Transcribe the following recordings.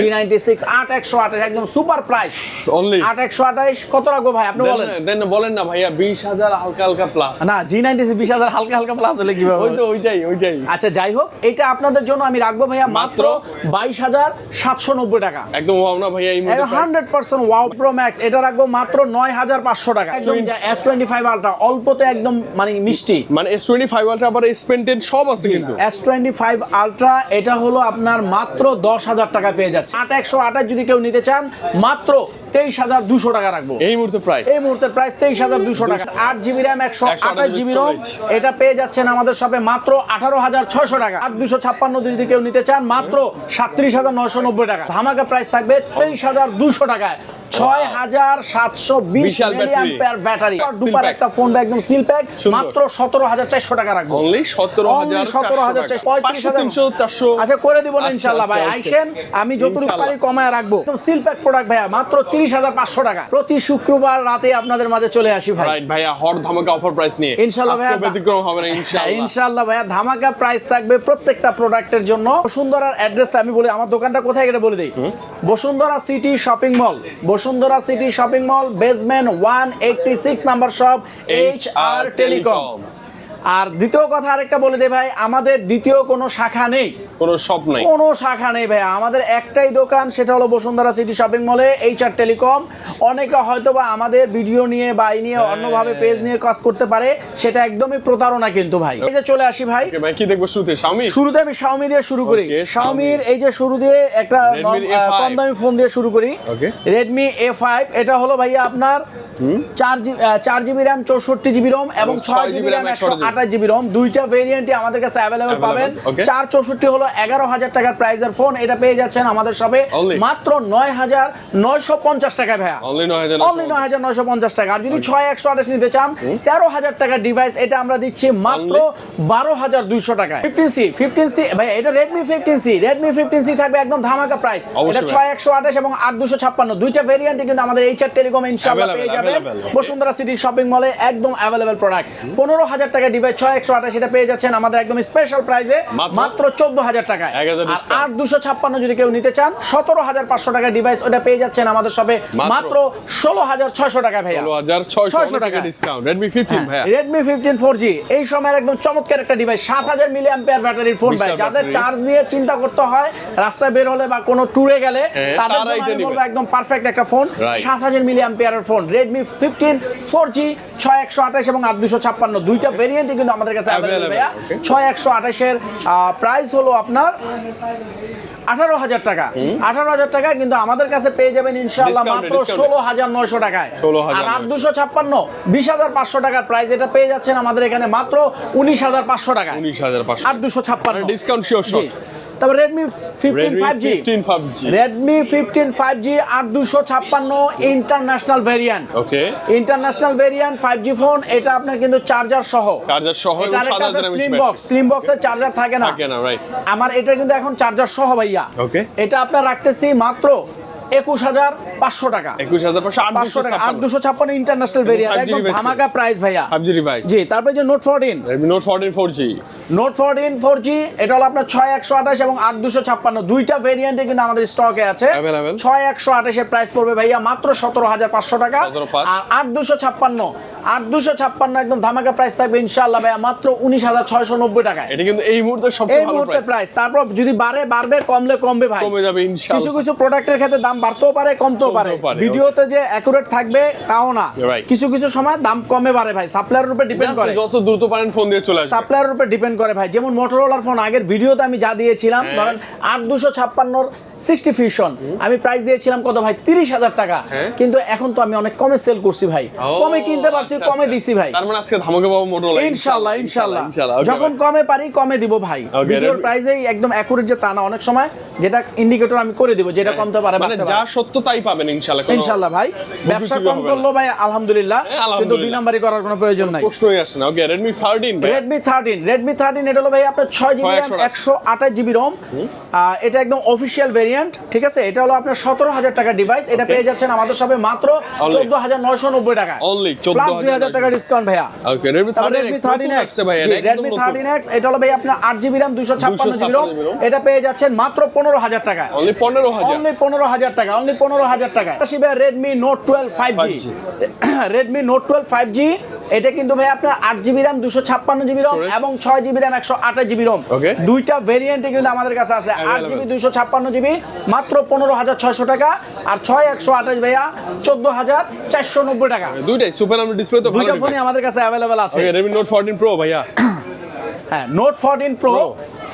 জি ninety six আট একশো আঠাশ একদম সুপার প্রাইস অনলি আট একশো আঠাশ কত রাখব ভাই? আপনি বলেন। দেন বলেন না ভাইয়া বিশ হাজার হালকা হালকা প্লাস না জি নাইনটি বিশ হাজার হালকা হালকা প্লাস হলে কীভাবে ওই তো ওইটাই ওইটাই। আচ্ছা যাই হোক এটা আপনাদের জন্য আমি রাখব ভাইয়া মাত্র টাকা। একদম ওয়াও না ভাইয়া এই মুহূর্তে price? Hundred percent wow pro max এটা রাখব মাত্র নয় হাজার পাঁচশো টাকা। একদম এস টোয়েন্টি ফাইভ আলট্রা অল্পতে একদম মানে মিষ্টি। মানে আলট্রা আবার সব আছে কিন্তু। আলট্রা এটা হলো আপনার মাত্র দশ হাজার টাকা পেয়ে যাচ্ছে। আট একশো আঠাশ যদি কেউ নিতে চান মাত্র তেইশ হাজার দুশো টাকা রাখব। এই মুহূর্তে প্রাইস এই মুহূর্তে প্রাইস তেইশ হাজার দুশো টাকা। আট জিবি র্যাম একশো 128 আঠাশ জিবি রোম এটা পেয়ে যাচ্ছেন আমাদের শপে মাত্র আঠারো হাজার ছয়শো টাকা। আট দুশো ছাপ্পান্ন যদি কেউ নিতে চান মাত্র সাতত্রিশ হাজার নয়শো নব্বই টাকা। ধামাকা প্রাইস থাকবে তেইশ হাজার দুশো টাকায়। ছয় হাজার সাতশো বিশ মিলিয়াম্পিয়ার ব্যাটারি। একটা ফোন একদম সিল প্যাক মাত্র সতেরো হাজার চারশো টাকা রাখব। অনলি সতেরো হাজার সতেরো হাজার পঁয়ত্রিশ তিনশো চারশো। আচ্ছা করে দিব না আচ্ছা, ইনশাল্লাহ ভাই। আচ্ছা, আইসেন আমি যতটুকু পারি কমায় রাখব। সিল প্যাক প্রোডাক্ট ভাইয়া মাত্র তিরিশ হাজার পাঁচশো টাকা। প্রতি শুক্রবার রাতে আপনাদের মাঝে চলে আসি ভাই। রাইট ভাইয়া হট ধামাকা অফার প্রাইস নিয়ে। ইনশাল্লাহ ভাইয়া। ব্যতিক্রম হবে না ইনশাআল্লাহ। ইনশাআল্লাহ ভাইয়া ধামাকা প্রাইস থাকবে প্রত্যেকটা প্রোডাক্টের জন্য। বসুন্ধরার অ্যাড্রেসটা আমি বলি আমার দোকানটা কোথায় এটা বলে দিই। Bashundhara city shopping mall Bashundhara city shopping mall basement one eighty six number shop H R telecom আর দ্বিতীয় কথা আরেকটা বলে দে ভাই আমাদের দ্বিতীয় কোনো শাখা নেই। কোনো শপ নাই। কোনো শাখা নেই ভাই আমাদের একটাই দোকান সেটা হলো বসুন্ধরা সিটি শপিং মলে এইচ আর টেলিকম অনেকে হয়তো বা আমাদের ভিডিও নিয়ে বা এই নিয়ে অন্যভাবে পেজ নিয়ে কাজ করতে পারে সেটা একদমই প্রতারণা কিন্তু ভাই। এই যে চলে আসি ভাই। ভাই কি দেখব শুরুতে? স্বামী শুরুতে আমি শাওমি দিয়ে শুরু করি। শাওমির এই যে শুরু দিয়ে একটা Redmi নর- আহ, A5 কম দামি ফোন দিয়ে শুরু করি. রেডমি এ ফাইভ এটা হলো ভাইয়া আপনার চার জিবি চার জিবি র্যাম চৌষট্টি জিবি রোম এবং এবং ছয় জিবি র্যাম একশো আঠাশ জিবি রোম দুইটা ভেরিয়েন্টই আমাদের কাছে অ্যাভেলেবেল পাবেন। চার চৌষট্টি হলো এগারো হাজার টাকার প্রাইজের ফোন এটা পেয়ে যাচ্ছেন আমাদের সবে মাত্র নয় হাজার নয়শো পঞ্চাশ টাকা ভাইয়া। অনলি নয় হাজার নয়শো পঞ্চাশ টাকা। আর যদি ছয় একশো আঠাশ নিতে চান তেরো হাজার টাকার ডিভাইস এটা আমরা দিচ্ছি মাত্র বারো হাজার দুইশো টাকায়। ফিফটিন সি ফিফটিন সি ভাই এটা Redmi fifteen C Redmi fifteen C থাকবে একদম ধামাকা প্রাইস এটা ছয় একশো আঠাশ এবং আট দুশো ছাপ্পান্ন। দুইটা ভেরিয়েন্টে কিন্তু আমাদের এইচ আর টেলিকম ইনশাল্লাহ পেয়ে okay. বসুন্ধরা সিটি শপিং মলে একদম অ্যাভেলেবেল প্রোডাক্ট পনেরো হাজার টাকা ডিভাইস ছয় একশো আঠাশ এটা পেয়ে যাচ্ছেন আমাদের একদম স্পেশাল প্রাইসে মাত্র? মাত্র চোদ্দ হাজার টাকায় আর দুশো ছাপ্পান্ন যদি কেউ নিতে চান সতেরো হাজার পাঁচশো টাকা ডিভাইস ওটা পেয়ে যাচ্ছেন আমাদের সবে মাত্র? মাত্র ষোলো হাজার ছয়শো টাকা ভাইয়া ছয়শো টাকা টাকা। Discount Redmi fifteen Redmi fifteen four G এই সময়ের একদম চমৎকার একটা ডিভাইস সাত হাজার মিলি অ্যাম্পিয়ার ব্যাটারির ফোন ভাই যাদের চার্জ নিয়ে চিন্তা করতে হয় রাস্তায় বের হলে বা কোনো ট্যুরে গেলে হ্যাঁ, তাদের জন্য আমি বলব একদম পারফেক্ট একটা ফোন সাত হাজার মিলি অ্যাম্পিয়ারের phone Redmi fifteen four G ছয় একশো আঠাশ এবং আট দুশো ছাপ্পান্ন দুইটা ভেরিয়েন্টই কিন্তু আমাদের কাছে অ্যাভেলেবল ভাইয়া. ছয় একশো আঠাশের প্রাইস হলো আপনার আঠারো হাজার টাকা। আঠারো হাজার টাকা কিন্তু আমাদের কাছে পেয়ে যাবেন ইনশাল্লাহ মাত্র। ষোলো হাজার নয়শো টাকায়। 16,900 আর আট দুশো ছাপ্পান্ন বিশ হাজার পাঁচশো টাকার প্রাইস এটা পেয়ে যাচ্ছেন আমাদের এখানে মাত্র উনিশ হাজার পাঁচশো টাকা উনিশ হাজার পাঁচশো। আট দুশো ছাপ্পান্ন। ডিসকাউন্ট শিওর জি। তারপর Redmi fifteen five G Redmi fifteen five G আট দুশো ছাপ্পান্ন international variant okay international variant five G phone এটা আপনার কিন্তু চার্জার সহ। চার্জার সহ এটা আরেকটা স্লিম বক্স স্লিম চার্জার থাকে না। থাকে না রাইট আমার এটা কিন্তু এখন চার্জার সহ ভাইয়া। Okay. এটা আপনার রাখতেছি মাত্র একুশ হাজার পাঁচশো টাকা। একুশ হাজার পাঁচশো টাকা আট দুশো ছাপ্পান্ন ইন্টারন্যাশনাল ভেরিয়েন্ট একদম ধামাকা প্রাইস ভাইয়া। জি তারপরে যে note fourteen note fourteen four G note fourteen four G এটা হলো আপনার ছয় একশো আঠাশ এবং আট দুশো ছাপ্পান্ন। দুইটা ভেরিয়েন্টে কিন্তু আমাদের স্টকে আছে। ছয় একশো আঠাশের প্রাইস পড়বে ভাইয়া মাত্র সতেরো হাজার পাঁচশো টাকা। আর আট দুশো ছাপ্পান্ন আট দুশো ছাপ্পান্ন একদম ধামাকা প্রাইস থাকবে ইনশাল্লাহ ভাইয়া মাত্র উনিশ হাজার ছয়শো নব্বই টাকায়। এটা কিন্তু এই মুহূর্তে এই মুহূর্তে প্রাইস তারপর যদি বাড়ে বাড়বে কমলে কমবে ভাই। কমে যাবে কিছু কিছু প্রোডাক্টের ক্ষেত্রে দাম বাড়তেও পারে কমতেও পারে। ভিডিওতে যে অ্যাকুরেট থাকবে তাও না। কিছু কিছু সময় দাম কমে বাড়ে ভাই। সাপ্লায়ারের উপর ডিপেন্ড করে। যত দ্রুত পারেন ফোন দিয়ে চলে সাপ্লায়ারের উপর ডিপেন্ড করে ভাই। যেমন মোটরোলার ফোন আগের ভিডিওতে আমি যা দিয়েছিলাম হ্যাঁ। ধরেন আট দুশো ছাপ্পান্নর সিক্সটি ফিউশন আমি প্রাইস দিয়েছিলাম কত ভাই? তিরিশ হাজার টাকা। হ্যাঁ। কিন্তু এখন তো আমি অনেক কমে সেল করছি ভাই। কমে কিনতে পারছি আচ্ছা, কমে আচ্ছা। দিছি ভাই। তার মানে আজকে ধামাকে পাবো মোটরোলা ইনশাল্লাহ ইনশাল্লাহ ইনশাআল্লাহ। যখন কমে পারি কমে দিব ভাই। ভিডিওর প্রাইসেই একদম অ্যাকুরেট যে তা না অনেক সময় যেটা ইন্ডিকেটর আমি করে দিব যেটা কমতে পারে মানে যা সত্য তাই পাবেন ইনশাআল্লাহ কোনো ইনশাল্লাহ ভাই। ব্যবসা কম করল ভাই আলহামদুলিল্লাহ। হ্যাঁ, কিন্তু দুই নাম্বারই করার কোনো প্রয়োজন নাই। প্রশ্নই আসে না। Okay Redmi thirteen Redmi thirteen Redmi thirteen এটা হলো ভাই আপনার ছয় জিবি র্যাম একশো আঠাশ জিবি রোম এটা একদম অফিসিয়াল ভেরিয়েন্ট ঠিক আছে? এটা হলো আপনার সতেরো হাজার টাকার ডিভাইস এটা পেয়ে যাচ্ছেন আমাদের সবে মাত্র চোদ্দ হাজার নয়শো নব্বই টাকা। Only 14,990 ফ্ল্যাট দুই হাজার টাকা ডিসকাউন্ট ভাইয়া। Redmi thirteen X Redmi thirteen X এটা হলো ভাই আপনার আট জিবি র্যাম দুশো ছাপ্পান্ন জিবি রোম 256 GB এটা পেয়ে যাচ্ছেন মাত্র পনেরো হাজার টাকা অনলি পনেরো হাজার। অনলি পনেরো হাজার টাকা অনলি পনেরো হাজার টাকা আসবে Redmi note twelve five G Redmi note twelve five G এটা কিন্তু ভাই আপনার আট জিবি র্যাম দুশো ছাপ্পান্ন জিবি রোম? এবং ছয় জিবি র্যাম একশো আঠাশ জিবি রোম দুইটা ভেরিয়েন্টে কিন্তু আমাদের কাছে আছে। আট জিবি দুইশো ছাপ্পান্ন জিবি মাত্র পনেরো হাজার ছয়শো টাকা। আর ছয় একশো আঠাশ ভাইয়া চোদ্দ হাজার চারশো নব্বই টাকা। দুইটাই সুপার আমি ডিসপ্লে তো দুইটা ফোনই আমাদের কাছে অ্যাভেলেবেল আছে। রেডমি নোট 14 প্রো ভাইয়া। হ্যাঁ note fourteen pro.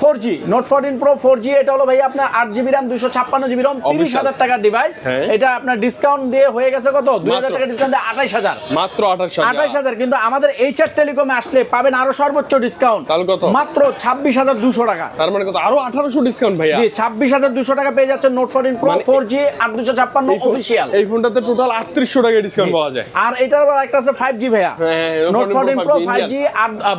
Four G note fourteen pro four G এটা হলো ভাই আপনার আট জিবি র্যাম দুশো ছাপ্পান্ন জিবি রম তিরিশ হাজার টাকার ডিভাইস হ্যাঁ। এটা আপনার ডিসকাউন্ট দিয়ে হয়ে গেছে কত? দুই হাজার টাকা ডিসকাউন্ট দিয়ে আঠাইশ হাজার। মাত্র 28 আঠাইশ হাজার কিন্তু আমাদের এইচআর টেলিকমে আসলে পাবেন আরও সর্বোচ্চ ডিসকাউন্ট কত? মাত্র ছাব্বিশ হাজার দুশো টাকা। তার মানে কত? আরও 1800 ডিসকাউন্ট ভাইয়া। জি ছাব্বিশ হাজার দুশো টাকা পেয়ে যাচ্ছেন note fourteen pro four G আট দুশো ছাপ্পান্ন অফিসিয়াল এই ফোনটাতে টোটাল 3800 টাকা ডিসকাউন্ট পাওয়া যায়। আর এটার আবার একটা আছে ফাইভ জি ভাইয়া। Note 14 fourteen pro five G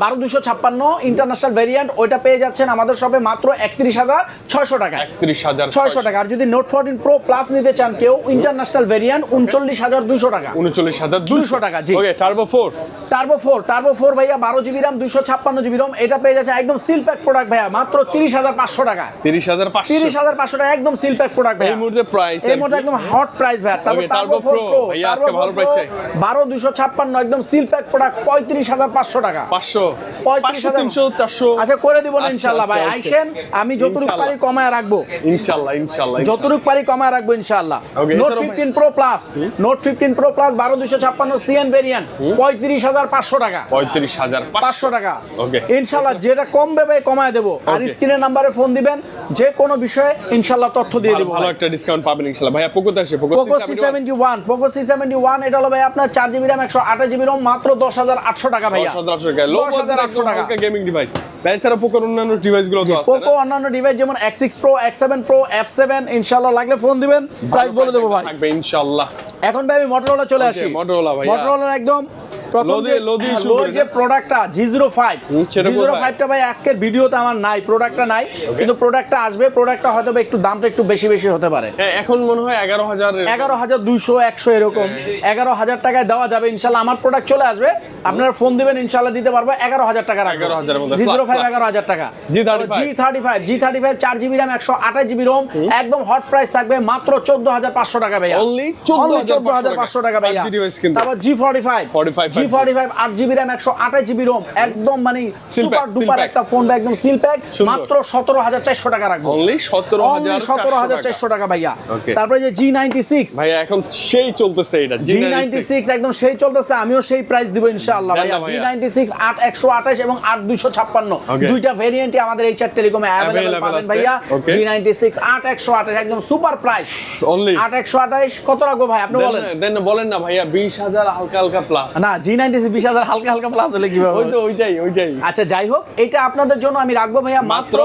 বারো দুশো ছাপ্পান্ন ইন্টারন্যাশনাল ভেরিয়েন্ট ওইটা পেয়ে যাচ্ছেন আমাদের সবে মাত্র একত্রিশ হাজার ছয়শো টাকা। 31000 ছয়শো টাকা। আর যদি নোট ফোরটিন প্রো প্লাস নিতে চান কেউ ইন্টারন্যাশনাল ভেরিয়েন্ট উনচল্লিশ হাজার দুশো টাকা। 39200 টাকা, জি। Okay turbo 4 turbo four turbo four ভাইয়া বারো জিবি রাম দুশো ছাপ্পান্ন জিবি রম এটা পেয়ে যাচ্ছে একদম সিল প্যাক প্রোডাক্ট ভাইয়া মাত্র তিরিশ হাজার পাঁচশো টাকা। 30500 তিরিশ হাজার পাঁচশো টাকা একদম সিল প্যাক প্রোডাক্ট এই মুহূর্তে প্রাইস এই মুহূর্তে একদম হট প্রাইস ভাই তারপর টার্বো ফোর প্রো ভাইয়া, আজকে ভালো price চাই। বারো দুশো ছাপ্পান্ন একদম সিল প্যাক প্রোডাক্ট পঁয়ত্রিশ হাজার পাঁচশো টাকা। 500 পঁয়ত্রিশ 500 300 400 আচ্ছা করে দিব না আচ্ছা, ইনশাল্লাহ ভাই আইসেন আমি যতটুকু পারি কমায় রাখব। ইনশাআল্লাহ ইনশাআল্লাহ যতটুকু পারি কমায় রাখব ইনশাআল্লাহ নোট এছাড়াও ভাই- fifteen pro plus note fifteen pro plus বারো দুশো ছাপ্পান্ন সিএন ভেরিয়েন্ট পঁয়ত্রিশ হাজার পাঁচশো টাকা। 35500 পাঁচশো। টাকা। যেটা কম কমায় দেবো। আর স্ক্রিনের নাম্বারে ফোন দিবেন যে কোনো বিষয়ে ইনশাল্লাহ তথ্য দিয়ে দেবো ভালো একটা ডিসকাউন্ট পাবেন ইনশাআল্লাহ ভাইয়া পোকোতে আসে Poco Poco C seventy one Poco C seventy one এটা হলো ভাই আপনার চার জিবি র্যাম একশো আঠাশ জিবি রোম মাত্র দশ হাজার আটশো টাকা ভাইয়া। 10800 টাকা। লো দশ হাজার আটশো টাকা। গেমিং ডিভাইস ভাই স্যার পোকোর অন্যান্য ডিভাইসগুলো তো আছে পোকো অন্যান্য ডিভাইস যেমন X six pro Pro seven ইনশাআল্লাহ সেভেন ইনশাল্লাহ লাগলে ফোন দিবেন। প্রাইস বলে দেবো ভাই। থাকবে ইনশাআল্লাহ। এখন ভাই আমি মটোরোলা চলে আসি। মটোরোলা ভাই মোটরোলার একদম প্রথম যে দিয়ে- low দিয়ে শুরু low করি যে প্রোডাক্টটা G zero five G zero ফাইভটা ভাই আজকের ভিডিওতে আমার নাই প্রোডাক্টটা নাই কিন্তু প্রোডাক্টটা আসবে প্রোডাক্টটা হয়তো একটু দামটা একটু বেশি বেশি হতে পারে। হ্যাঁ, এখন মনে হয় 11000 এগারো হাজার দুইশো একশো এরকম। এগারো হাজার টাকায় দেওয়া যাবে ইনশাল্লাহ আমার প্রোডাক্ট চলে আসবে। আপনারা ফোন দিবেন ইনশাল্লাহ দিতে পারব এগারো হাজার টাকা 11,000 এর জি জিরো ফাইভ এগারো হাজার টাকা। G35 G thirty five G thirty five চার জিবি র্যাম একশো আঠাশ জিবি রোম একদম হট প্রাইস থাকবে মাত্র চোদ্দ হাজার পাঁচশো টাকা ভাইয়া। Only 14,500 চোদ্দ হাজার পাঁচশো টাকা। ভাইয়া। 5G device কিন্তু। তারপর G forty five 45 G forty five আট জিবি র্যাম একশো আঠাশ জিবি রোম একদম মানে সুপার ডুপার একটা ফোন বা একদম সিল প্যাক মাত্র সতেরো হাজার চারশো টাকা রাখব। অনলি 17400 সতেরো হাজার চারশো টাকা। ভাইয়া। তারপরে যে জি নাইনটি সিক্স ভাইয়া এখন সেই চলতেছে এটা জি নাইনটি সিক্স একদম সেই চলতেছে আমিও সেই প্রাইস দিব ইনশাআল্লাহ ভাইয়া। জি নাইনটি সিক্স আট একশো আঠাশ এবং আট দুইশো ছাপ্পান্ন। দুইটা ভেরিয়েন্টই আমাদের টেলিকমে অ্যাভেলেবল পাবেন ভাইয়া। জি নাইনটি সিক্স আট একশো আঠাশ একদম সুপার প্রাইস অনলি আট একশো আঠাশ কত রাখব ভাই? আপনি বলেন। দেন বলেন না ভাইয়া 20000 হালকা হালকা প্লাস না জি নাইনটি বিশ হাজার হালকা হালকা প্লাস হলে কীভাবে ওই তো ওইটাই ওইটাই। আচ্ছা যাই হোক এটা আপনাদের জন্য আমি রাখব ভাইয়া মাত্র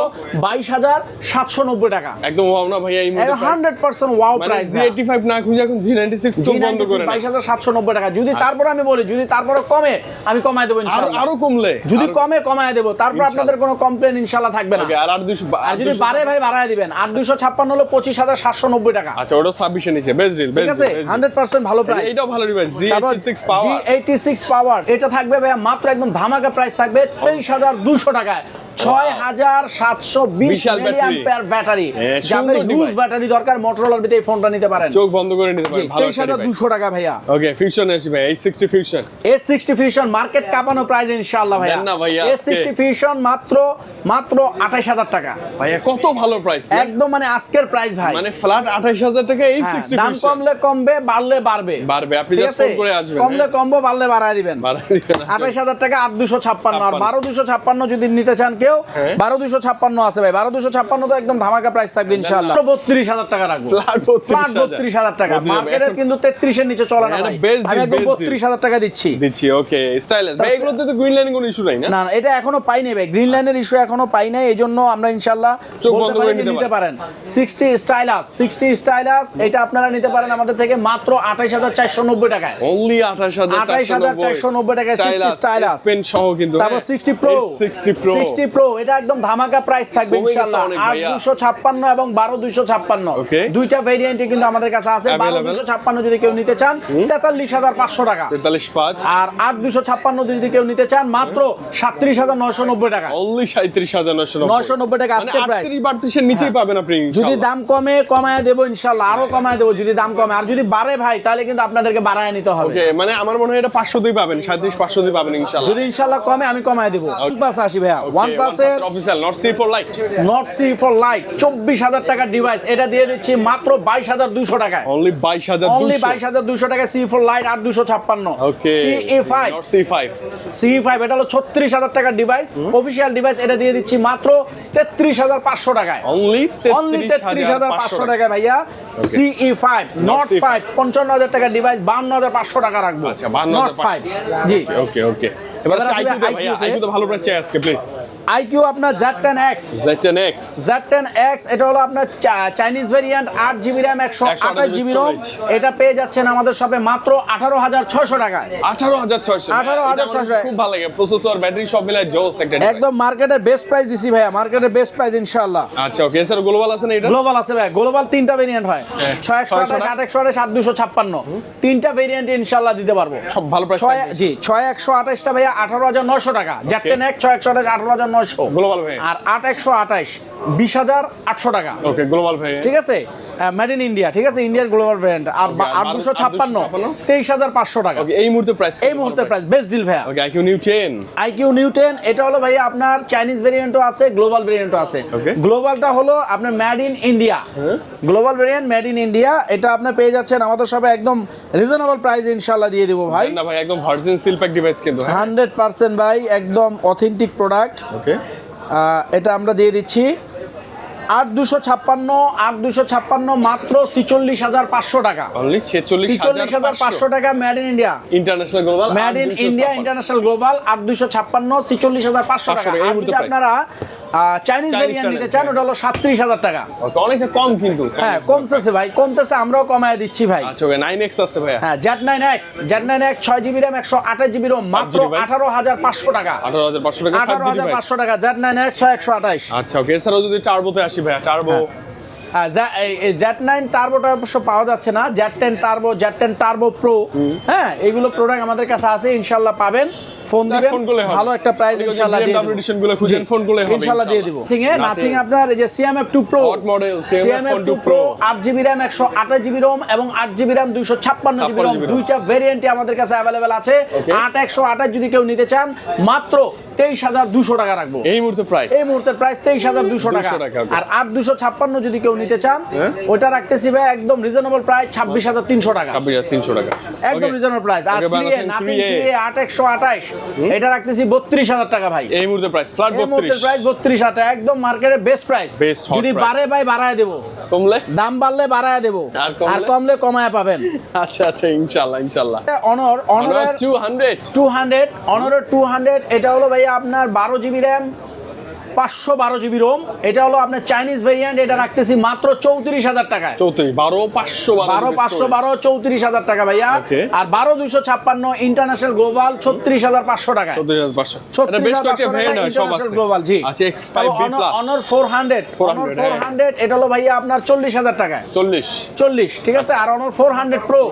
বাইশ হাজার সাতশো নব্বই টাকা। একদম ওয়াও না ভাইয়া এই hundred percent wow price Z85 না খুঁজে এখন Z96 চোখ বন্ধ করে বাইশ হাজার সাতশো নব্বই টাকা। যদি তারপর আমি বলি যদি তারপরে কমে আমি কমায় দেবো ইনশাআল্লাহ। আরও কমলে। যদি কমে কমায় দেবো। তারপর আপনাদের কোনো কমপ্লেন ইনশাল্লাহ থাকবে না। আর আর 200 আর যদি বাড়ে ভাই বাড়ায় দিবেন। আট দুশো ছাপ্পান্ন হলো পঁচিশ হাজার সাতশো নব্বই টাকা। আচ্ছা ওটা 26 নিচে বেস্ট ডিল ঠিক আছে? হান্ড্রেড পার্সেন্ট ভালো প্রাইস এইটাও ভালো ডিভাইস তারপর Z86 পাওয়ার জি এইটি সিক্স পাওয়ার এটা থাকবে ভাইয়া মাত্র একদম ধামাকা প্রাইস থাকবে তেইশ হাজার দুশো টাকায়। ছয় হাজার সাতশো বিশ ব্যাটারি। যাদের হিউজ ব্যাটারি দরকার মোটরোলার ভিতরে এই ফোনটা নিতে পারেন। চোখ বন্ধ করে নিতে পারেন ভালো তেইশ হাজার দুশো টাকা ভাইয়া। ওকে ফিউশন ভাই 860 fusion S sixty fusion market কাঁপানো প্রাইস ইনশাআল্লাহ ভাইয়া। না ভাইয়া, এস সিক্সটি ফিউশন মাত্র মাত্র আঠাইশ হাজার টাকা। ভাইয়া কত ভালো প্রাইস একদম মানে আজকের প্রাইস ভাই। মানে ফ্ল্যাট 28000 টাকা এই হ্যাঁ, 60 দাম কমলে কমবে বাড়লে বাড়বে। বাড়বে, আপনি আছে? phone করে আসবেন, কমলে হ্যাঁ। কমবো বাড়লে বাড়ায় দিবেন। আঠাইশ হাজার টাকা আট দুশো ছাপ্পান্ন আর 56 বারো দুশো ছাপ্পান্ন যদি নিতে চান কেউ হ্যাঁ। বারো দুশো ছাপ্পান্ন আছে ভাই। বারো দুশো ছাপ্পান্ন তো একদম ধামাকা প্রাইস থাকবে ইনশাল্লাহ বত্রিশ হাজার টাকা রাখব। ফ্ল্যাট বত্রিশ হাজার। টাকা। 32,000 মার্কেটে কিন্তু তেত্রিশের নিচে চলে না আমি একদম বত্রিশ হাজার টাকা দিচ্ছি। দিচ্ছি ওকে স্টাইলিশ ভাই এগুলোতে তো গ্রিন লাইন কোনো ইস্যু নাই না? না এটা এখনও ভাই। গ্রিন লাইনের ইস্যু এখনও পাই নাই এই জন্য আমরা ইনশাল্লাহ চোখ বন্ধ করে নিতে পারেন। সিক্সটি স্টাইলাস সিক্সটি স্টাইলাস এটা আপনারা নিতে পারেন আমাদের থেকে মাত্র আঠাইশ হাজার চারশো নব্বই টাকায়। অনলি 28490 28,490 টাকায় 60 স্টাইলাস পেন সহ কিন্তু তারপর sixty pro 60 pro sixty pro এটা একদম ধামাকা প্রাইস থাকবে ইনশাআল্লাহ। 8256 এবং 12256 দুইটা কিন্তু আমাদের কাছে আছে। 12256 যদি কেউ নিতে চান 43500 টাকা। আর 8256 যদি কেউ নিতে চান মাত্র 37990 টাকা। অনলি 37990 টাকা আজকে প্রাইস এর নিচেই হ্যাঁ। পাবেন আপনি যদি দাম কমে কমায় দেব ইনশাআল্লাহ। আরও আচ্ছা। কমায় দেব যদি দাম কমে। আর যদি বাড়ে ভাই তাহলে কিন্তু আপনাদেরকে বাড়ায় নিতে হবে। ওকে মানে আমার মনে হয় এটা 500 দিয়ে পাবেন 37 500 দিয়ে পাবেন ইনশাআল্লাহ। যদি ইনশাআল্লাহ কমে আমি কমায় দেব। আসি ভাইয়া। 1 আছে? Officer Nord C four lite Nord C four lite 24000 টাকার ডিভাইস এটা দিয়ে দিচ্ছি মাত্র 22200 টাকায়। অনলি 22200 অনলি 22200 টাকায় সি ফর লাইট আর 256 ওকে সি5 নট সি5 সি5 এটা হলো 36000 টাকার ডিভাইস অফিশিয়াল ডিভাইস এটা দিয়ে দিচ্ছি মাত্র 33500 টাকায়। অনলি 33500 টাকায় ভাইয়া। CE5 নট 5 55000 টাকার ডিভাইস 52500 টাকা রাখব। আচ্ছা 52500 জি। ওকে ওকে এবার আইকিউ দে ভাইয়া। আইকিউ ভালো প্রাইস চাই আজকে প্লিজ আইকিউ আপনার Z ten X Z ten X এটা হলো আপনার চাইনিজ ভেরিয়েন্ট আট জিবি র্যাম একশো 128 আঠাশ জিবি রোম এটা পেয়ে যাচ্ছেন আমাদের শপে মাত্র আঠারো হাজার ছয়শো টাকায়। আঠারো হাজার ছয়শো। 18,600 খুব ভালো লাগে। প্রসেসর ব্যাটারি সব মিলাই জোস একটা একদম মার্কেটের বেস্ট প্রাইস দিছি ভাইয়া মার্কেটের বেস্ট প্রাইস ইনশাআল্লাহ। আচ্ছা ওকে স্যার গ্লোবাল আছে না এটা? গ্লোবাল আছে ভাই গ্লোবাল তিনটা ভেরিয়েন্ট হয়। ছয় একশো আঠাশ আট একশো আঠাশ সাত দুশো ছাপ্পান্ন। তিনটা ভেরিয়েন্ট ইনশাল্লাহ দিতে পারব। সব ভালো প্রাইস জি ছয় একশো আঠাশটা ভাইয়া আঠারো হাজার নয়শো টাকা। জ্যাকটেন এক ছয় একশো আঠাশ আঠারো হাজার নয়শো। গ্লোবাল ভাই। আর আট একশো আঠাশ বিশ হাজার আটশো টাকা। ওকে গ্লোবাল ভাই। ঠিক আছে? মেড ইন ইন্ডিয়া ঠিক আছে? ইন্ডিয়ার গ্লোবাল ভ্যারিয়েন্ট আর আট দুশো ছাপ্পান্ন তেইশ হাজার পাঁচশো টাকা। এই মুহূর্তে প্রাইস এই মুহূর্তে প্রাইস বেস্ট ডিল ভাইয়া। Okay iQOO neo 10 iQOO neo ten এটা হলো ভাইয়া আপনার চাইনিজ ভেরিয়েন্টও আছে গ্লোবাল ভেরিয়েন্টও আছে. গ্লোবালটা হলো আপনার made in India global variant made in India এটা আপনি পেয়ে যাচ্ছেন আমাদের সবে একদম রিজনেবল প্রাইস ইনশাল্লাহ দিয়ে দিব ভাই। না ভাই একদম ভার্জিন সিল প্যাক ডিভাইস কিন্তু হ্যাঁ। হান্ড্রেড পার্সেন্ট ভাই একদম অথেন্টিক প্রোডাক্ট ওকে এটা আমরা দিয়ে দিচ্ছি। আট দুশো ছাপ্পান্ন আট দুশো ছাপ্পান্ন মাত্র ছিচল্লিশ হাজার পাঁচশো টাকা। অনলি 46 ছিচল্লিশ হাজার পাঁচশো টাকা made in India international global made in India international global আট দুশো ছাপ্পান্ন ছিচল্লিশ হাজার পাঁচশো টাকা। আপনারা চাইনিজ ভেরিয়েন্ট নিতে চান ওটা হলো সাতত্রিশ হাজার টাকা। অনেকটা কম কিন্তু। হ্যাঁ কমতেছে ভাই কমতেছে আমরাও কমায় দিচ্ছি ভাই। আচ্ছা ওকে 9x আছে ভাইয়া। হ্যাঁ Z nine X Z nine X ছয় জিবি র্যাম একশো আঠাশ জিবি রোম মাত্র আঠারো হাজার পাঁচশো টাকা। 18500 টাকা আঠারো হাজার পাঁচশো টাকা জেড নাইন এক্স ছয় একশো আঠাশ। আচ্ছা ওকে এছাড়াও যদি টার্বোতে আসি ভাইয়া টার্বো জ্যাট নাইন টার্বোটা অবশ্য পাওয়া যাচ্ছে না। Z ten turbo Z ten turbo pro হ্যাঁ এগুলো প্রোডাক্ট আমাদের কাছে আছে ইনশাল্লাহ পাবেন। ফোন দিবেন ভালো একটা প্রাইস ইনশাআল্লাহ দিয়ে দেব। এডিশনগুলো খুঁজেন ফোনগুলো হবে ইনশাআল্লাহ দিয়ে দেব। ঠিক আছে নাথিং আপনার এই যে CMF 2 Hot model CMF 2 pro RAM 128 ROM এবং 8 RAM 256 ROM দুইটা ভেরিয়েন্টই আমাদের কাছে अवेलेबल আছে। 8 128 যদি কেউ নিতে চান মাত্র 23200 টাকা রাখব। এই মুহূর্তে প্রাইস এই মুহূর্তে প্রাইস 23200 টাকা। আর 8256 যদি কেউ নিতে চান ওটা রাখতেছি ভাই একদম রিজনেবল প্রাইস 26300 টাকা। 26300 টাকা। একদম রিজনেবল প্রাইস আর 3 নাথিং 3 8128 এটা রাখতেছি বত্রিশ হাজার টাকা ভাই। এই মুহূর্তে প্রাইস ফ্ল্যাট মুহূর্তের প্রাইস বত্রিশ। হাজার টাকা একদম মার্কেটের বেস্ট প্রাইস যদি বাড়ে ভাই বাড়ায় দেবো। কমলে? দাম বাড়লে বাড়ায় দেবো। আর কমলে? কমায় পাবেন। আচ্ছা আচ্ছা ইনশাল্লাহ ইনশাল্লাহ। Honor Honor two hundred two hundred Honor two hundred এটা হলো ভাইয়া আপনার বারো জিবি র্যাম পাঁচশো বারো জিবি রোম। এটা হলো আপনার চাইনিজ ভেরিয়েন্ট এটা রাখতেছি মাত্র চৌত্রিশ হাজার টাকায়। 34 12 512 বারো পাঁচশো বারো চৌত্রিশ হাজার টাকা ভাইয়া। আর বারো দুইশো ছাপ্পান্ন ইন্টারন্যাশনাল গ্লোবাল ছত্রিশ হাজার পাঁচশো টাকা 34500 এটা বেশ কয়েকটা ভেরিয়েন্ট সব আছে। গ্লোবাল জি। X5B plus Honor four hundred Honor. Four hundred এটা হলো ভাইয়া আপনার চল্লিশ হাজার টাকায়। 40 চল্লিশ ঠিক আছে? আর অনর ফোর হান্ড্রেড প্রো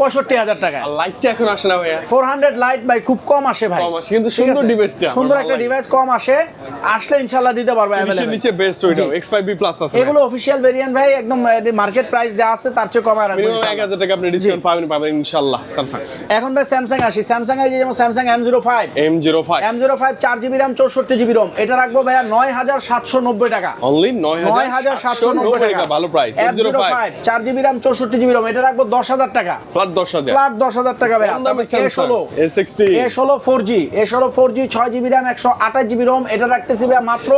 পঁয়ষট্টি হাজার আর লাইটটা এখন আসে না ভাইয়া। ফোর হান্ড্রেড লাইট ভাই খুব কম আসে ভাই। কিন্তু সুন্দর আছে? সুন্দর একটা ডিভাইস কম আসে। আসলে ইনশাল্লাহ দিতে পারবে নিচে নিচে বেস্ট ওইটাও X5B প্লাস আছে এগুলো অফিসিয়াল ভেরিয়েন্ট ভাই একদম মার্কেট প্রাইস যা আছে তার চেয়ে কমায় রাখব মিনিমাম 1000 টাকা আপনি ডিসকাউন্ট পাবেন পাবেন ইনশাআল্লাহ স্যামসাং এখন ভাই স্যামসাং আসি। স্যামসাং এর যে যেমন Samsung M zero five M05 M zero five চার জিবি র্যাম চৌষট্টি জিবি রোম এটা রাখব ভাইয়া নয় হাজার সাতশো নব্বই টাকা। অনলি নয় হাজার সাতশো নব্বই 9790 টাকা। ভালো প্রাইস M05 ফাইভ চার জিবি র্যাম চৌষট্টি জিবি রোম এটা রাখব দশ হাজার টাকা। ফ্ল্যাট 10000 ফ্ল্যাট দশ হাজার টাকা ভাইয়া। কম দামে এ স্যামসাং ষোলো। A60 এ ষোলো ফোর জি এ ষোলো ফোর জি ছয় জিবি র্যাম একশো আঠাশ জিবি রোম এটা রাখতেছি ভাইয়া মাত্র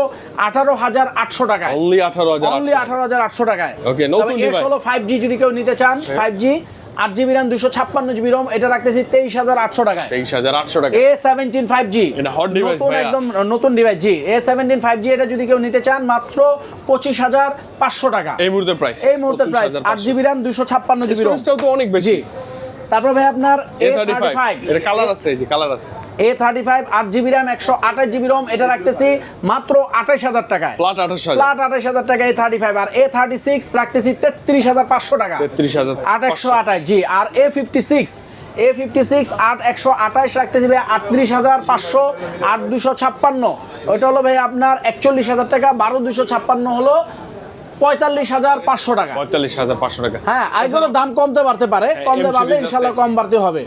আঠারো হাজার আটশো টাকায়। অনলি 18000 অনলি আঠারো হাজার আটশো টাকায়। Okay, নতুন device। ষোলো ফাইভ জি যদি কেউ নিতে চান ফাইভ জি আট জিবি র্যাম দুশো ছাপ্পান্ন জিবি রোম এটা রাখতেছি তেইশ হাজার আটশো টাকায়। 23800 টাকা এ সেভেন্টিন ফাইভ জি নতুন একদম নতুন ডিভাইস জি। এ সেভেন্টিন ফাইভ জি এটা যদি কেউ নিতে চান মাত্র পঁচিশ হাজার পাঁচশো টাকা। এই মুহূর্তে প্রাইস এই মুহূর্তে প্রাইস আট জিবি র্যাম দুশো ছাপ্পান্ন জিবি রোম তো অনেক বেশি। তারপর ভাই আপনার A A thirty thirty five five এটা কালার আছে এই যে কালার আছে। রাখতেছি মাত্র আঠাশ হাজার টাকায়। ফ্ল্যাট ফ্ল্যাট আঠাশ হাজার টাকা এ থার্টি ফাইভ আর এ থার্টি সিক্স রাখতেছি তেত্রিশ হাজার পাঁচশো টাকা। তেত্রিশ হাজার আট একশো আঠাশ জি আর A fifty six A fifty six আট একশো আঠাশ রাখতেছি ভাই আটত্রিশ হাজার পাঁচশো আট দুশো ছাপ্পান্ন। ওইটা হলো ভাই আপনার একচল্লিশ হাজার টাকা বারো দুশো ছাপ্পান্ন হলো পঁয়তাল্লিশ হাজার পাঁচশো টাকা। পঁয়তাল্লিশ হাজার পাঁচশো টাকা। হ্যাঁ আইগুলো দাম কমতে পারতে পারে কমতে M পারলে ইনশাল্লাহ কম বাড়তে হবে।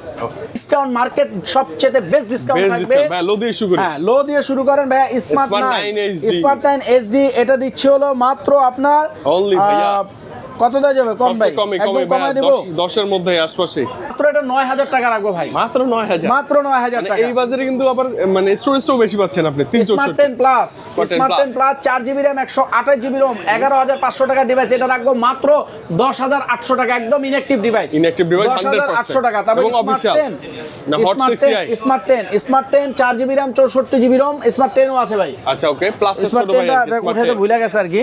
ডিসকাউন্ট মার্কেট সবচেয়ে বেস্ট ডিসকাউন্ট থাকবে। লো দিয়ে শুরু করেন হ্যাঁ লো দিয়ে শুরু করেন ভাইয়া smart nine 9 smart nine HD এটা দিচ্ছে হলো মাত্র আপনার অনলি ভাইয়া। কত দেওয়া যাবে? কম ভাই। কমে একদম কমে কমায় দেবো? দশ- দশের মধ্যে আশপাশে। মাত্র এটা নয় হাজার টাকা রাখব ভাই। মাত্র নয় হাজার। মাত্র নয় হাজার মানে টাকা। এই বাজারে কিন্তু আবার মানে স্টোরেজটাও বেশি পাচ্ছেন আপনি তিন স্মার্ট চৌষট্টি ten plus Smart 10 smart ten Plus। Plus চার জিবি র্যাম একশো আঠাশ জিবি রোম এগারো হাজার পাঁচশো টাকা ডিভাইস এটা রাখব মাত্র দশ হাজার আটশো টাকা একদম ইনঅ্যাক্টিভ ডিভাইস device দশ 100% আটশো টাকা তারপর স্মার্ট official। টেন না, Hot smart ten smart ten smart ten চার জিবি র্যাম চৌষট্টি জিবি রোম স্মার্ট টেনও আছে ভাই। আচ্ছা ওকে প্লাস স্মার্ট ছোট ভাই টেনটা উঠাইতে ভুলে গেছে আর কি।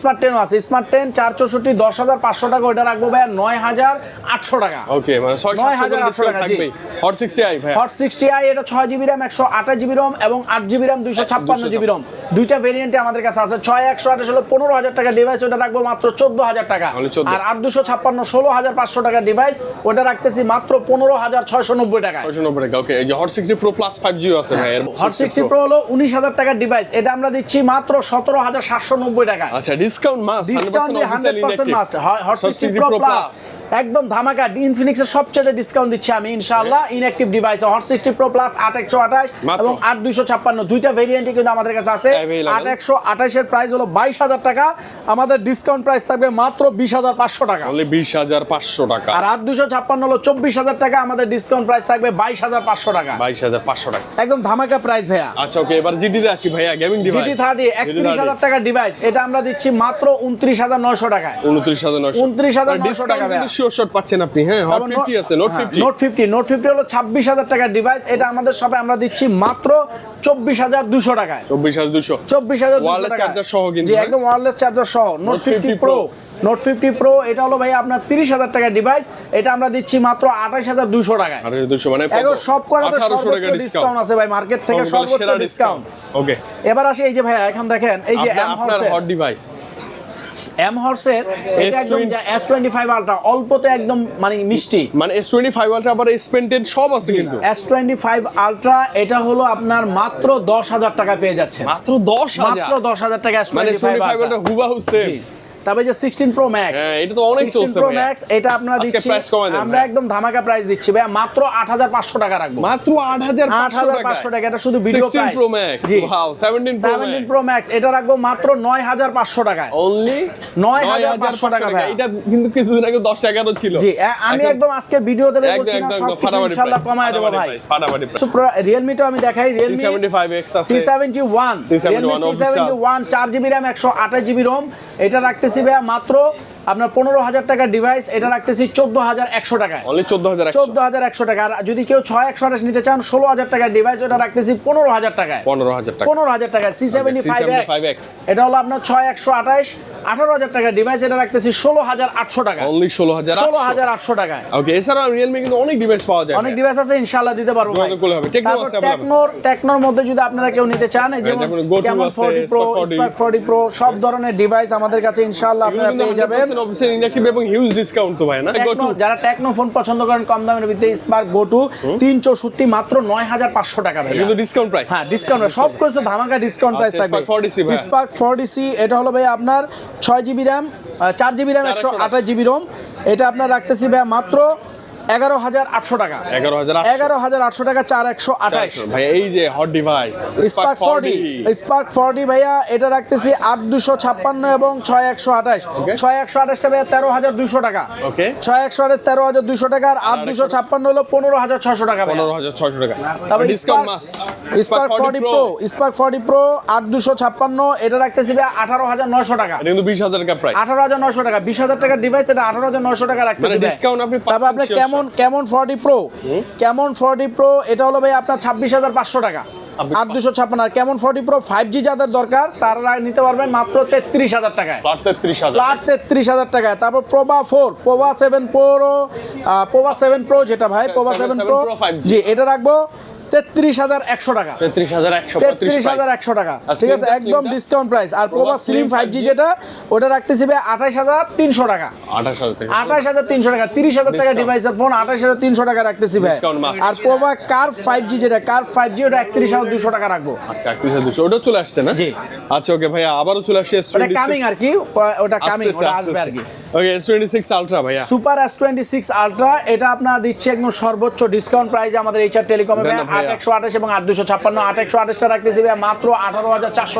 স্মার্ট টেনও আছে। স্মার্ট টেন চার চৌষট্টি দশ হাজার পাঁচশো টাকা ওইটা রাখব ভাই নয় হাজার আটশো টাকা। ওকে মানে নয় হাজার আটশো টাকা, জি। Hot sixty i Hot sixty i এটা ছয় জিবি র্যাম একশো আঠাশ জিবি রম এবং আট জিবি র্যাম দুইশো ছাপ্পান্ন জিবি রম দুইটা ভেরিয়েন্টে আমাদের কাছে আছে। ছয় একশো আঠাশ হলো পনেরো হাজার টাকা ডিভাইস ওটা রাখব মাত্র চোদ্দ হাজার টাকা। তাহলে 14 আর আট দুশো ছাপ্পান্ন ষোলো হাজার পাঁচশো টাকা ডিভাইস ওটা রাখতেছি মাত্র পনেরো হাজার ছয়শো নব্বই টাকা ছয়শো নব্বই টাকা ওকে এই যে Hot sixty pro plus five Jio আছে ভাই হট সিক্সটি প্রো হলো উনিশ হাজার টাকার ডিভাইস এটা আমরা দিচ্ছি মাত্র সতেরো হাজার সাতশো নব্বই টাকা আচ্ছা ডিসকাউন্ট মাস discount hundred percent must Hot sixty pro plus একদম ধামাকা ইনফিনিক্সের সবচেয়ে ডিসকাউন্ট দিচ্ছি আমি ইনশাআল্লাহ inactive device Hot sixty pro plus আট একশো আঠাশ মাত্র। এবং আট দুইশো ছাপ্পান্ন। দুইটা ভেরিয়েন্টে কিন্তু আমাদের কাছে আছে। Available। আট একশো আঠাশের প্রাইস হলো বাইশ হাজার টাকা। আমাদের ডিসকাউন্ট প্রাইস থাকবে মাত্র বিশ হাজার পাঁচশো টাকা। তাহলে বিশ হাজার পাঁচশো টাকা। আর আট দুশো ছাপ্পান্ন হলো চব্বিশ হাজার টাকা। আমাদের ডিসকাউন্ট প্রাইস থাকবে বাইশ হাজার পাঁচশো টাকা। বাইশ হাজার পাঁচশো টাকা। একদম ধামাকা প্রাইস ভাইয়া। আচ্ছা ওকে এবার জিটিতে আসি ভাইয়া গেমিং ডিভাইস জিটি থার্টি একত্রিশ হাজার টাকার ডিভাইস এটা আমরা দিচ্ছি মাত্র উনত্রিশ হাজার নয়শো টাকায়। উনত্রিশ হাজার নয়শো। 29,900 টাকা নয়শো টাকা শিওর শট পাচ্ছেন আপনি হ্যাঁ হট ফিফটি আছে Note fifty Note fifty Note fifty হলো ছাব্বিশ হাজার টাকার ডিভাইস এটা আমাদের সবাই আমরা দিচ্ছি মাত্র চব্বিশ হাজার দুশো টাকায়। চব্বিশ হাজার দুশো। চব্বিশ হাজার চার্জার সহ কিন্তু, হ্যাঁ? একদম ওয়ারলেস চার্জার সহ Note fifty pro. Note fifty pro এটা হলো ভাই আপনার তিরিশ হাজার টাকার ডিভাইস এটা আমরা দিচ্ছি মাত্র আঠাশ হাজার দুশো টাকায়। মানে এখন সব করাতে সর্বোচ্চ ডিসকাউন্ট আছে ভাই মার্কেট থেকে সর্বোচ্চ ডিসকাউন্ট ওকে এবার আসি এই যে ভাইয়া এখন দেখেন এই যে হট ডিভাইস এম হর্সের এটা একদম এস টোয়েন্টি ফাইভ আলট্রা অল্পতে একদম মানে মিষ্টি। মানে এস টোয়েন্টি ফাইভ আলট্রা আবার স্পেন্টেড সব আছে কিন্তু। এস টোয়েন্টি ফাইভ আলট্রা এটা হলো আপনার মাত্র দশ হাজার টাকা পেয়ে যাচ্ছে মাত্র দশ মাত্র দশ হাজার টাকা এস টোয়েন্টি ফাইভ আলট্রা হুবাহু সেম তবে যে সিক্সটিন প্রো ম্যাক্স হ্যাঁ, এটা তো অনেক চলছে প্রো ম্যাক্স এটা আপনারা দিচ্ছি। আমরা একদম ধামাকা প্রাইস দিচ্ছি ভাইয়া মাত্র আট হাজার পাঁচশো টাকা রাখব। মাত্র আট হাজার আট হাজার পাঁচশো টাকা এটা শুধু video price pro max wow seventeen pro seventeen pro max এটা রাখব মাত্র নয় হাজার পাঁচশো টাকায়। অনলি নয় হাজার পাঁচশো টাকা ভাইয়া। এটা কিন্তু কিছুদিন আগে দশ এগারো ছিল। জি আমি একদম আজকে ভিডিওতে বলছি না সব ইনশাআল্লাহ কমায় দেবো ভাই। রিয়েলমিটাও আমি দেখাই রিয়েলমি C75 X আছে। C seventy one C71 C seventy one চার জিবি র্যাম রাখতেছি ভাইয়া মাত্র আপনার পনেরো হাজার টাকার ডিভাইস এটা রাখতেছি চোদ্দ হাজার একশো টাকায়। চোদ্দ হাজার চোদ্দ হাজার একশো টাকা। আর যদি কেউ ছয় একশো আঠাশ নিতে চান ষোলো হাজার টাকার ডিভাইস ওটা রাখতেছি পনেরো হাজার টাকায়। পনেরো হাজার টাকা। পনেরো হাজার টাকায় সি সেভেন্টি ফাইভ C75X এটা হলো আপনার ছয় একশো আঠাশ। আঠারো হাজার টাকার ডিভাইস এটা রাখতেছি ষোলো হাজার আটশো টাকা অনলি ষোলো হাজার ষোলো হাজার আটশো টাকায়। ওকে এছাড়াও রিয়েলমি কিন্তু অনেক ডিভাইস পাওয়া যায়। অনেক ডিভাইস আছে ইনশাআল্লাহ দিতে পারব। টেকনোর টেকনোর মধ্যে যদি আপনারা কেউ নিতে চান এই যেমন 40 প্রো Spark 40 স্পার্ক 40 প্রো সব ধরনের ডিভাইস আমাদের কাছে ইনশাল্লাহ আপনারা পেয়ে যাবেন। এবং হিউজ ডিসকাউন্ট তো ভাই না যারা টেকনো ফোন পছন্দ করেন কম দামের ভিতরে স্পার্ক গো টু তিন চৌষট্টি মাত্র নয় হাজার পাঁচশো টাকা ভাই কিন্তু ডিসকাউন্ট প্রাইস হ্যাঁ ডিসকাউন্ট সব কিছু ধামাকা ডিসকাউন্ট প্রাইস আচ্ছা, থাকবে। Spark 40C স্পার্ক ফোরটি এটা হলো ভাই আপনার ছয় জিবি র্যাম চার জিবি র্যাম একশো আঠাশ জিবি রোম এটা আপনার রাখতেছি ভাই মাত্র এগারো হাজার আটশো টাকা। এগারো হাজার এগারো হাজার আটশো টাকা চার একশো আঠাশ। ভাই এই যে Hot device Spark forty Spark forty ভাইয়া এটা রাখতেছি আট দুশো ছাপ্পান্ন এবং ছয় একশো আঠাশ। ছয় একশো আঠাশটা ভাইয়া তেরো হাজার দুশো টাকা। ওকে ছয় একশো আঠাশ তেরো হাজার দুশো টাকা আর আট দুশো ছাপ্পান্ন হলো পনেরো হাজার ছশো টাকা পনেরো হাজার ছয়শো টাকা। তবে discount must Spark forty pro Spark forty pro আট দুশো ছাপ্পান্ন এটা রাখতেছি ভাইয়া আঠারো হাজার নয়শো টাকা। এটা কিন্তু বিশ হাজার টাকা প্রাইস আঠারো হাজার নয়শো টাকা বিশ হাজার টাকার ডিভাইস এটা আঠারো হাজার নয়শো টাকা রাখতেছি মানে ভাই। discount আপনি তারপর পাচ্ছেন কেমন কেমন ফোরটি প্রো কেমন ফোরটি প্রো এটা হলো ভাই আপনার ছাব্বিশ হাজার পাঁচশো টাকা। আট দুশো ছাপ্পান্ন। আর কেমন ফর্টি প্রো ফাইভ জি যাদের দরকার তারা নিতে পারবেন মাত্র তেত্রিশ হাজার টাকায়। ফ্ল্যাট তেত্রিশ হাজার। তেত্রিশ হাজার টাকায়। তারপর Prova four Prova seven pro Prova seven pro যেটা ভাই প্রোবা সেভেন প্রো জি এটা রাখব। তেত্রিশ হাজার একশো টাকা। তেত্রিশ হাজার একশো তেত্রিশ হাজার একশো টাকা। ঠিক আছে একদম ডিসকাউন্ট প্রাইস আর Prova স্লিম ফাইভ জি যেটা ওটা রাখতেছি ভাই আঠাশ হাজার তিনশো টাকা। আঠাশ হাজার তিনশো। টাকা তিরিশ হাজার টাকা. ডিভাইসের ফোন আঠাশ হাজার তিনশো টাকা রাখতেছি ভাই। আর প্রোভা কার ফাইভ জি যেটা কার ফাইভ জি ওটা একত্রিশ হাজার দুশো টাকা রাখব। আচ্ছা একত্রিশ হাজার দুশো ওটাও চলে আসছে না? জি। আচ্ছা ওকে ভাইয়া আবারও চলে আসছে ওটা কামিং আর কি ওটা কামিং ওটা আসবে আর কি। Okay S twenty six ultra ভাইয়া সুপার এটা আপনার দিচ্ছে একদম সর্বোচ্চ ডিসকাউন্ট প্রাইসে আমাদের এইচআর টেলিকমে এবং রাখতেছি মাত্র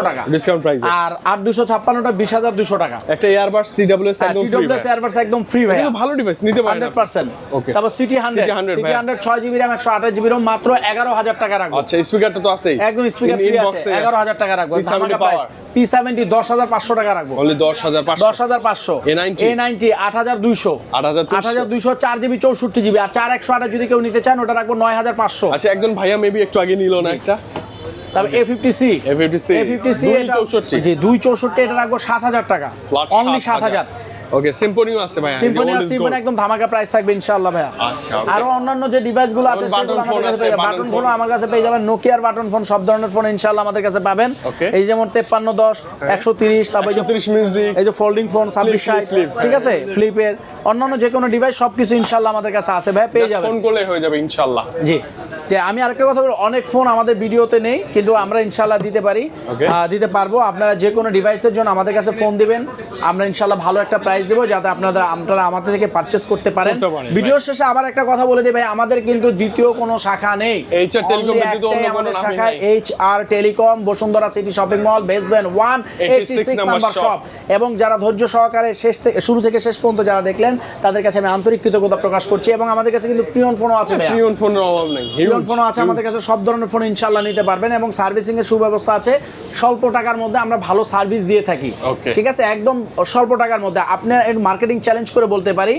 টাকা। ডিসকাউন্ট প্রাইস আর আট দুশো ছাপ্পান্নটা বিশ হাজার দুশো টাকা। একটা এয়ারবাস টি একদম ফ্রি টিডব্লিউএস এয়ারবাস একদম ফ্রি ভাই কিন্তু ভালো ডিভাইস নিতে পারেন হান্ড্রেড পার্সেন্ট। Okay. তারপর সিটি 100 সিটি ভাইয়া। হান্ড্রেড ছয় জিবি র্যাম একশো আঠাশ জিবি রোম মাত্র এগারো হাজার টাকা রাখব। আচ্ছা স্পিকারটা তো আছেই। একদম স্পিকার ফ্রি আছে। এগারো হাজার টাকা রাখব। P70 power। পি সেভেন্টি দশ হাজার পাঁচশো টাকা রাখব। অনলি দশ হাজার পাঁচশো। দশ হাজার পাঁচশো। A90 এ নাইনটি আট হাজার দুইশো। 8,200 আট হাজার দুইশো চার জিবি চৌষট্টি জিবি। আর চার একশো আটা যদি কেউ নিতে চান ওটা রাখব নয় হাজার পাঁচশো। আচ্ছা একজন ভাইয়া মেবি একটু আগে নিল না একটা। তারপর A fifty C A50C, A fifty C দুই চৌষট্টি। জি দুই চৌষট্টি এটা রাখব সাত হাজার টাকা। অনলি সাত হাজার। ওকে সিম্পনিও আছে ভাইয়া সিম্ফনি একদম ধামাকা প্রাইস থাকবে ইনশাআল্লাহ ভাইয়া। আচ্ছা. আরও অন্যান্য যে ডিভাইসগুলো আছে button phone আছে, বাটন ফোন আমার কাছে পেয়ে যাবেন। নোকিয়ার বাটন ফোন সব ধরনের ফোন ইনশাআল্লাহ আমাদের কাছে পাবেন। এই যেমন তেপ্পান্ন দশ একশো তিরিশ তারপর এই 130 মিউজিক এই যে ফোল্ডিং ফোন ছাব্বিশ flip, flip, ঠিক আছে? ফ্লিপের অন্যান্য যে কোনো ডিভাইস সবকিছু ইনশাআল্লাহ আমাদের কাছে আছে ভাই পেয়ে যাবেন। ফোন করলে হয়ে যাবে ইনশাআল্লাহ। জি। যে আমি আরেকটা কথা বলি অনেক ফোন আমাদের ভিডিওতে নেই কিন্তু আমরা ইনশাল্লাহ দিতে পারি। দিতে পারব। আপনারা যে কোনো ডিভাইসের জন্য আমাদের কাছে ফোন দিবেন। আমরা ইনশাল্লাহ ভালো একটা প্রাইস দেবো যাতে আপনারা আপনারা আমাদের থেকে পারচেস করতে পারেন। ভিডিওর শেষে আবার একটা কথা বলে দিই ভাই আমাদের কিন্তু দ্বিতীয় কোনো শাখা নেই। আমাদের শাখা H R telecom Bashundhara city shopping mall বেসবেন one eighty six number shop এবং যারা ধৈর্য সহকারে শেষ থেকে শুরু থেকে শেষ পর্যন্ত যারা দেখলেন তাদের কাছে আমি আন্তরিক কৃতজ্ঞতা প্রকাশ করছি। এবং আমাদের কাছে কিন্তু প্রিয়ন ফোনও আছে পিওন ফোনের অভাব নেই। পিওন ফোনও আছে আমাদের কাছে সব ধরনের ফোন ইনশাল্লাহ নিতে পারবেন এবং সার্ভিসিং এর সুব্যবস্থা আছে। স্বল্প টাকার মধ্যে আমরা ভালো সার্ভিস দিয়ে থাকি। ঠিক আছে? একদম স্বল্প টাকার মধ্যে। আপনি মার্কেটিং চ্যালেঞ্জ করে বলতে পারি।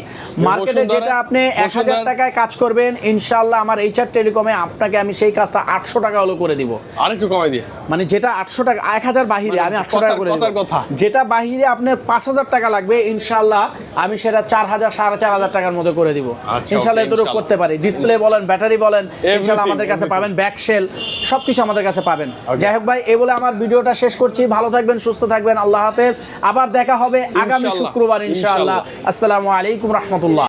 মার্কেটে যেটা আপনি এক হাজার টাকায় কাজ করবেন ইনশাল্লাহ আমার এইচআর টেলিকমে আপনাকে আমি সেই কাজটা আটশো টাকা হলো করে দিব। আরেকটু কমাই দিয়ে মানে যেটা আটশো টাকা এক হাজার বাহিরে মানে আমি আটশো টাকা করে কথা। যেটা বাহিরে আপনার পাঁচ হাজার টাকা লাগবে ইনশাল্লাহ আমি সেটা চার হাজার সাড়ে চার হাজার টাকার মধ্যে করে দিব। আচ্ছা, ইনশাল্লাহ এতটুকু। করতে পারি। ডিসপ্লে বলেন ব্যাটারি বলেন ইনশাল্লাহ আমাদের কাছে পাবেন ব্যাক সেল সবকিছু আমাদের কাছে পাবেন। যাই হোক ভাই এই বলে আমার ভিডিওটা শেষ করছি। ভালো থাকবেন সুস্থ থাকবেন আল্লাহ হাফেজ। আবার দেখা হবে আগামী শুক্রবার ইনশাআল্লাহ। আসসালামু আলাইকুম রহমতুল্লাহ।